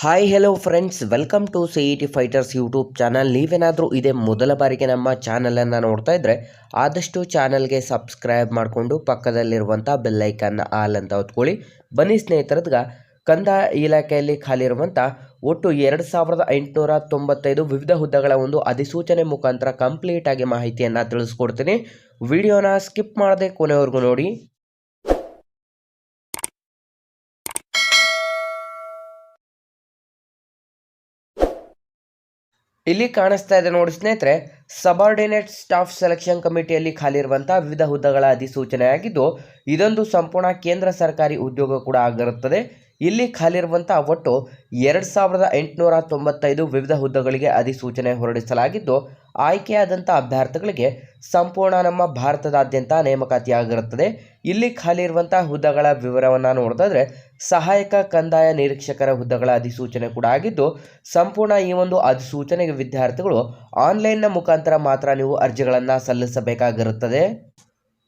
Hi hello friends welcome to C E T fighters YouTube channel ನೀವೇನಾದರೂ ಇದೇ ಮೊದಲ ಬಾರಿಗೆ ನಮ್ಮ ಚಾನಲನ್ನು ನೋಡ್ತಾ ಇದ್ದರೆ ಆದಷ್ಟು ಚಾನಲ್ಗೆ ಸಬ್ಸ್ಕ್ರೈಬ್ ಮಾಡಿಕೊಂಡು ಪಕ್ಕದಲ್ಲಿರುವಂಥ ಬೆಲ್ಲೈಕನ್ನ ಆಲ್ ಅಂತ ಹೊತ್ಕೊಳ್ಳಿ ಬನ್ನಿ ಸ್ನೇಹಿತರದ್ಗ ಕಂದ ಇಲಾಖೆಯಲ್ಲಿ ಖಾಲಿ ಇರುವಂಥ ಒಟ್ಟು ಎರಡು ಸಾವಿರದ ಎಂಟುನೂರ ತೊಂಬತ್ತೈದು ವಿವಿಧ ಹುದ್ದೆಗಳ ಒಂದು ಅಧಿಸೂಚನೆ ಮುಖಾಂತರ ಕಂಪ್ಲೀಟಾಗಿ ಮಾಹಿತಿಯನ್ನು ತಿಳಿಸ್ಕೊಡ್ತೀನಿ. ವಿಡಿಯೋನ ಸ್ಕಿಪ್ ಮಾಡದೆ ಕೊನೆವರೆಗೂ ನೋಡಿ. ಇಲ್ಲಿ ಕಾಣಿಸ್ತಾ ಇದೆ ನೋಡಿ ಸ್ನೇಹಿತರೆ ಸಬಾರ್ಡಿನೇಟ್ ಸ್ಟಾಫ್ ಸೆಲೆಕ್ಷನ್ ಕಮಿಟಿಯಲ್ಲಿ ಖಾಲಿ ಇರುವಂತಹ ವಿವಿಧ ಹುದ್ದೆಗಳ ಅಧಿಸೂಚನೆ ಆಗಿದ್ದು ಇದೊಂದು ಸಂಪೂರ್ಣ ಕೇಂದ್ರ ಸರ್ಕಾರಿ ಉದ್ಯೋಗ ಕೂಡ ಆಗಿರುತ್ತದೆ. ಇಲ್ಲಿ ಖಾಲಿ ಇರುವಂತಹ ಒಟ್ಟು ಎರಡು ಸಾವಿರದ ಎಂಟುನೂರ ತೊಂಬತ್ತೈದು ವಿವಿಧ ಹುದ್ದೆಗಳಿಗೆ ಅಧಿಸೂಚನೆ ಹೊರಡಿಸಲಾಗಿದ್ದು ಆಯ್ಕೆಯಾದಂಥ ಅಭ್ಯರ್ಥಿಗಳಿಗೆ ಸಂಪೂರ್ಣ ನಮ್ಮ ಭಾರತದಾದ್ಯಂತ ನೇಮಕಾತಿಯಾಗಿರುತ್ತದೆ. ಇಲ್ಲಿ ಖಾಲಿ ಇರುವಂತಹ ಹುದ್ದೆಗಳ ವಿವರವನ್ನು ನೋಡಿದ್ರೆ ಸಹಾಯಕ ಕಂದಾಯ ನಿರೀಕ್ಷಕರ ಹುದ್ದೆಗಳ ಅಧಿಸೂಚನೆ ಕೂಡ ಆಗಿದ್ದು, ಸಂಪೂರ್ಣ ಈ ಒಂದು ಅಧಿಸೂಚನೆಗೆ ವಿದ್ಯಾರ್ಥಿಗಳು ಆನ್ಲೈನ್ನ ಮುಖಾಂತರ ಮಾತ್ರ ನೀವು ಅರ್ಜಿಗಳನ್ನು ಸಲ್ಲಿಸಬೇಕಾಗಿರುತ್ತದೆ.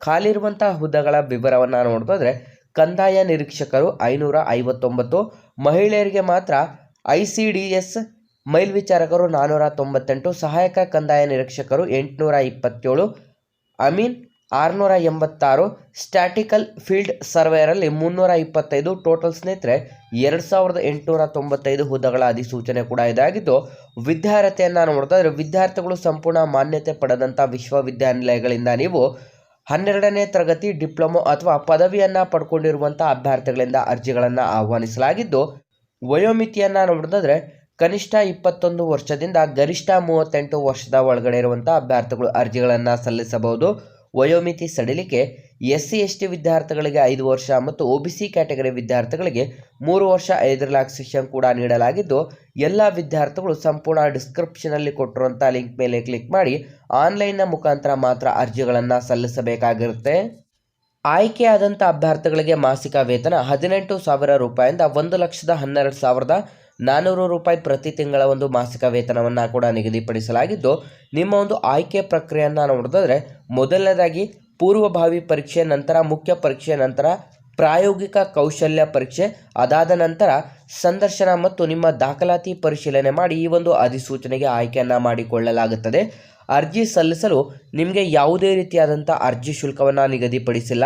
ಖಾಲಿ ಇರುವಂಥ ಹುದ್ದೆಗಳ ವಿವರವನ್ನು ನೋಡೋದಾದ್ರೆ ಕಂದಾಯ ನಿರೀಕ್ಷಕರು ಐನೂರ ಐವತ್ತೊಂಬತ್ತು, ಮಹಿಳೆಯರಿಗೆ ಮಾತ್ರ ಐ ಸಿ ಡಿ ಎಸ್ ಮೇಲ್ವಿಚಾರಕರು ನಾನ್ನೂರ ತೊಂಬತ್ತೆಂಟು, ಸಹಾಯಕ ಕಂದಾಯ ನಿರೀಕ್ಷಕರು ಎಂಟುನೂರ ಇಪ್ಪತ್ತೇಳು, ಅಮೀನ್ ಆರುನೂರ ಎಂಬತ್ತಾರು, ಸ್ಟ್ಯಾಟಿಕಲ್ ಫೀಲ್ಡ್ ಸರ್ವೇರಲ್ಲಿ ಮುನ್ನೂರ ಇಪ್ಪತ್ತೈದು, ಟೋಟಲ್ ಸ್ನೇಹಿತರೆ ಎರಡು ಸಾವಿರದ ಎಂಟುನೂರ ತೊಂಬತ್ತೈದು ಹುದ್ದೆಗಳ ಅಧಿಸೂಚನೆ ಕೂಡ ಇದಾಗಿದ್ದು, ವಿದ್ಯಾರ್ಹತೆಯನ್ನು ನೋಡಿದ್ರೆ ವಿದ್ಯಾರ್ಥಿಗಳು ಸಂಪೂರ್ಣ ಮಾನ್ಯತೆ ಪಡೆದಂಥ ವಿಶ್ವವಿದ್ಯಾನಿಲಯಗಳಿಂದ ನೀವು ಹನ್ನೆರಡನೇ ತರಗತಿ ಡಿಪ್ಲೊಮೊ ಅಥವಾ ಪದವಿಯನ್ನು ಪಡ್ಕೊಂಡಿರುವಂಥ ಅಭ್ಯರ್ಥಿಗಳಿಂದ ಅರ್ಜಿಗಳನ್ನು ಆಹ್ವಾನಿಸಲಾಗಿದ್ದು, ವಯೋಮಿತಿಯನ್ನು ನೋಡಿದ್ರೆ ಕನಿಷ್ಠ ಇಪ್ಪತ್ತೊಂದು ವರ್ಷದಿಂದ ಗರಿಷ್ಠ ಮೂವತ್ತೆಂಟು ವರ್ಷದ ಒಳಗಡೆ ಇರುವಂಥ ಅಭ್ಯರ್ಥಿಗಳು ಅರ್ಜಿಗಳನ್ನು ಸಲ್ಲಿಸಬಹುದು. ವಯೋಮಿತಿ ಸಡಿಲಿಕೆ ಎಸ್ ಸಿ ಎಸ್ ಟಿ ವಿದ್ಯಾರ್ಥಿಗಳಿಗೆ ಐದು ವರ್ಷ ಮತ್ತು ಒ ಬಿ ಸಿ ಕ್ಯಾಟಗರಿ ವಿದ್ಯಾರ್ಥಿಗಳಿಗೆ ಮೂರು ವರ್ಷ ಐದು ರಿಲ್ಯಾಕ್ಸೇಷನ್ ಕೂಡ ನೀಡಲಾಗಿದ್ದು, ಎಲ್ಲ ವಿದ್ಯಾರ್ಥಿಗಳು ಸಂಪೂರ್ಣ ಡಿಸ್ಕ್ರಿಪ್ಷನಲ್ಲಿ ಕೊಟ್ಟಿರುವಂಥ ಲಿಂಕ್ ಮೇಲೆ ಕ್ಲಿಕ್ ಮಾಡಿ ಆನ್ಲೈನ್ನ ಮುಖಾಂತರ ಮಾತ್ರ ಅರ್ಜಿಗಳನ್ನು ಸಲ್ಲಿಸಬೇಕಾಗಿರುತ್ತೆ. ಆಯ್ಕೆಯಾದಂಥ ಅಭ್ಯರ್ಥಿಗಳಿಗೆ ಮಾಸಿಕ ವೇತನ ಹದಿನೆಂಟು ಸಾವಿರ ರೂಪಾಯಿಂದ ಒಂದು ಲಕ್ಷದ ಹನ್ನೆರಡು ಸಾವಿರದ ನಾನ್ನೂರು ರೂಪಾಯಿ ಪ್ರತಿ ತಿಂಗಳ ಒಂದು ಮಾಸಿಕ ವೇತನವನ್ನು ಕೂಡ ನಿಗದಿಪಡಿಸಲಾಗಿದ್ದು, ನಿಮ್ಮ ಒಂದು ಆಯ್ಕೆ ಪ್ರಕ್ರಿಯೆಯನ್ನು ನೋಡಿದ್ರೆ ಮೊದಲನೇದಾಗಿ ಪೂರ್ವಭಾವಿ ಪರೀಕ್ಷೆ ನಂತರ ಮುಖ್ಯ ಪರೀಕ್ಷೆ ನಂತರ ಪ್ರಾಯೋಗಿಕ ಕೌಶಲ್ಯ ಪರೀಕ್ಷೆ ಅದಾದ ನಂತರ ಸಂದರ್ಶನ ಮತ್ತು ನಿಮ್ಮ ದಾಖಲಾತಿ ಪರಿಶೀಲನೆ ಮಾಡಿ ಈ ಒಂದು ಅಧಿಸೂಚನೆಗೆ ಆಯ್ಕೆಯನ್ನು ಮಾಡಿಕೊಳ್ಳಲಾಗುತ್ತದೆ. ಅರ್ಜಿ ಸಲ್ಲಿಸಲು ನಿಮಗೆ ಯಾವುದೇ ರೀತಿಯಾದಂಥ ಅರ್ಜಿ ಶುಲ್ಕವನ್ನು ನಿಗದಿಪಡಿಸಿಲ್ಲ.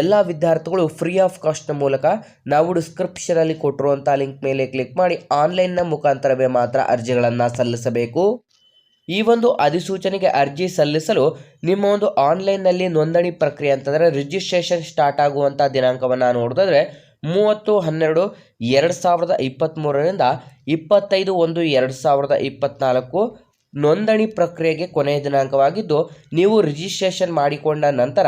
ಎಲ್ಲ ವಿದ್ಯಾರ್ಥಿಗಳು ಫ್ರೀ ಆಫ್ ಕಾಸ್ಟ್ನ ಮೂಲಕ ನಾವು ಡಿಸ್ಕ್ರಿಪ್ಷನಲ್ಲಿ ಕೊಟ್ಟಿರುವಂಥ ಲಿಂಕ್ ಮೇಲೆ ಕ್ಲಿಕ್ ಮಾಡಿ ಆನ್ಲೈನ್ನ ಮುಖಾಂತರವೇ ಮಾತ್ರ ಅರ್ಜಿಗಳನ್ನು ಸಲ್ಲಿಸಬೇಕು. ಈ ಒಂದು ಅಧಿಸೂಚನೆಗೆ ಅರ್ಜಿ ಸಲ್ಲಿಸಲು ನಿಮ್ಮ ಒಂದು ಆನ್ಲೈನ್ನಲ್ಲಿ ನೋಂದಣಿ ಪ್ರಕ್ರಿಯೆ ಅಂತಂದರೆ ರಿಜಿಸ್ಟ್ರೇಷನ್ ಸ್ಟಾರ್ಟ್ ಆಗುವಂಥ ದಿನಾಂಕವನ್ನು ನೋಡಿದ್ರೆ ಮೂವತ್ತು, ಹನ್ನೆರಡು, ಎರಡು ಸಾವಿರದ ಇಪ್ಪತ್ತ್ಮೂರರಿಂದ ಇಪ್ಪತ್ತೈದು, ಒಂದು, ಎರಡು ಸಾವಿರದ ಇಪ್ಪತ್ತ್ನಾಲ್ಕು ನೋಂದಣಿ ಪ್ರಕ್ರಿಯೆಗೆ ಕೊನೆಯ ದಿನಾಂಕವಾಗಿದ್ದು, ನೀವು ರಿಜಿಸ್ಟ್ರೇಷನ್ ಮಾಡಿಕೊಂಡ ನಂತರ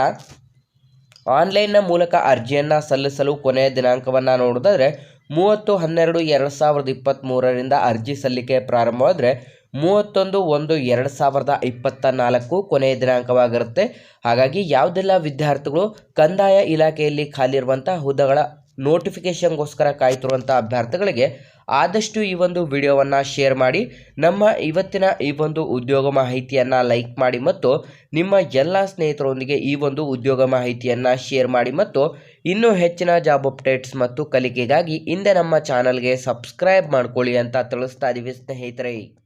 ಆನ್ಲೈನ್ನ ಮೂಲಕ ಅರ್ಜಿಯನ್ನು ಸಲ್ಲಿಸಲು ಕೊನೆಯ ದಿನಾಂಕವನ್ನು ನೋಡಿದ್ರೆ ಮೂವತ್ತು, ಹನ್ನೆರಡು, ಎರಡು ಸಾವಿರದ ಇಪ್ಪತ್ತ್ಮೂರರಿಂದ ಅರ್ಜಿ ಸಲ್ಲಿಕೆ ಪ್ರಾರಂಭವಾದರೆ ಮೂವತ್ತೊಂದು, ಒಂದು, ಎರಡು ಸಾವಿರದ ಇಪ್ಪತ್ತ ನಾಲ್ಕು ಕೊನೆಯ ದಿನಾಂಕವಾಗಿರುತ್ತೆ. ಹಾಗಾಗಿ ಯಾವುದೆಲ್ಲ ವಿದ್ಯಾರ್ಥಿಗಳು ಕಂದಾಯ ಇಲಾಖೆಯಲ್ಲಿ ಖಾಲಿ ಇರುವಂಥ ಹುದ್ದೆಗಳ ನೋಟಿಫಿಕೇಷನ್ಗೋಸ್ಕರ ಕಾಯ್ತಿರುವಂಥ ಅಭ್ಯರ್ಥಿಗಳಿಗೆ ಆದಷ್ಟು ಈ ಒಂದು ವಿಡಿಯೋವನ್ನು ಶೇರ್ ಮಾಡಿ. ನಮ್ಮ ಇವತ್ತಿನ ಈ ಒಂದು ಉದ್ಯೋಗ ಮಾಹಿತಿಯನ್ನು ಲೈಕ್ ಮಾಡಿ ಮತ್ತು ನಿಮ್ಮ ಎಲ್ಲ ಸ್ನೇಹಿತರೊಂದಿಗೆ ಈ ಒಂದು ಉದ್ಯೋಗ ಮಾಹಿತಿಯನ್ನು ಶೇರ್ ಮಾಡಿ ಮತ್ತು ಇನ್ನೂ ಹೆಚ್ಚಿನ ಜಾಬ್ ಅಪ್ಡೇಟ್ಸ್ ಮತ್ತು ಕಲಿಕೆಗಾಗಿ ಹಿಂದೆ ನಮ್ಮ ಚಾನಲ್ಗೆ ಸಬ್ಸ್ಕ್ರೈಬ್ ಮಾಡ್ಕೊಳ್ಳಿ ಅಂತ ತಿಳಿಸ್ತಾ ಇದ್ದೀವಿ ಸ್ನೇಹಿತರೆ.